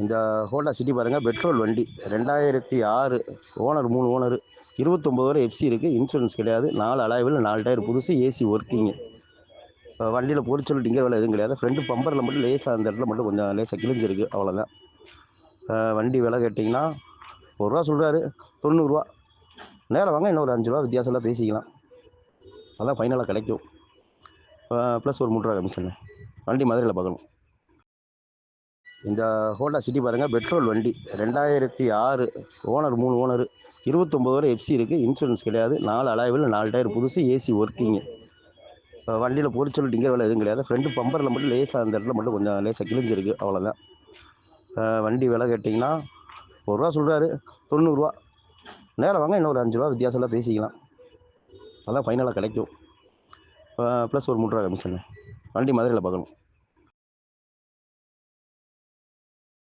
இந்த Honda city பாருங்கள் petrol வண்டி. ரெண்டாயிரத்தி ஆறு ஓனர் மூணு ஓனர் இருபத்தொம்பது வரை எஃப்சி இருக்குது இன்சூரன்ஸ் கிடையாது. நாலு அலாய்வில் நாலு டயர் புதுசு ஏசி ஒர்க்கிங்கு வண்டியில் பொறிச்சு சொல்லி டிங்கர் வேலை எதுவும் கிடையாது. ஃப்ரண்ட் பம்பரில் மட்டும் லேசாக அந்த இடத்துல மட்டும் கொஞ்சம் லேசாக கிழிஞ்சிருக்கு. அவ்வளோதான் வண்டி விலை கேட்டிங்கன்னா ஒரு ரூபா சொல்கிறாரு தொண்ணூறுரூவா நேரம் வாங்க இன்னும் ஒரு அஞ்சு ரூபா வித்தியாசம்லாம் பேசிக்கலாம். அதான் ஃபைனலாக கிடைக்கும். ப்ளஸ் ஒரு மூணு ரூபா கமிஷன் வண்டி மதுரையில் பார்க்கணும். இந்த ஹோண்டா சிட்டி பாருங்கள் பெட்ரோல் வண்டி. ரெண்டாயிரத்தி ஆறு ஓனர் மூணு ஓனர் இருபத்தொம்போது வரை எஃப்சி இருக்குது இன்சூரன்ஸ் கிடையாது. நாலு அலாய்வில் நாலு டயர் புதுசு ஏசி ஒர்க்கிங்கு வண்டியில் பொறிச்சல் டிங்கர் வேலை எதுவும் கிடையாது. ஃப்ரண்ட் பம்பரில் மட்டும் லேசாக அந்த இடத்துல மட்டும் கொஞ்சம் லேசாக கிழிஞ்சிருக்கு. அவ்வளோதான் வண்டி விலை கேட்டிங்கன்னா ஒரு ரூபா சொல்கிறாரு தொண்ணூறுரூவா நேரம் வாங்க இன்னும் ஒரு அஞ்சு ரூபா வித்தியாசம்லாம் பேசிக்கலாம். அதான் ஃபைனலாக கிடைக்கும். ப்ளஸ் ஒரு மூணு ரூபா கமிஷன். வண்டி மதுரையில் பார்க்கணும்.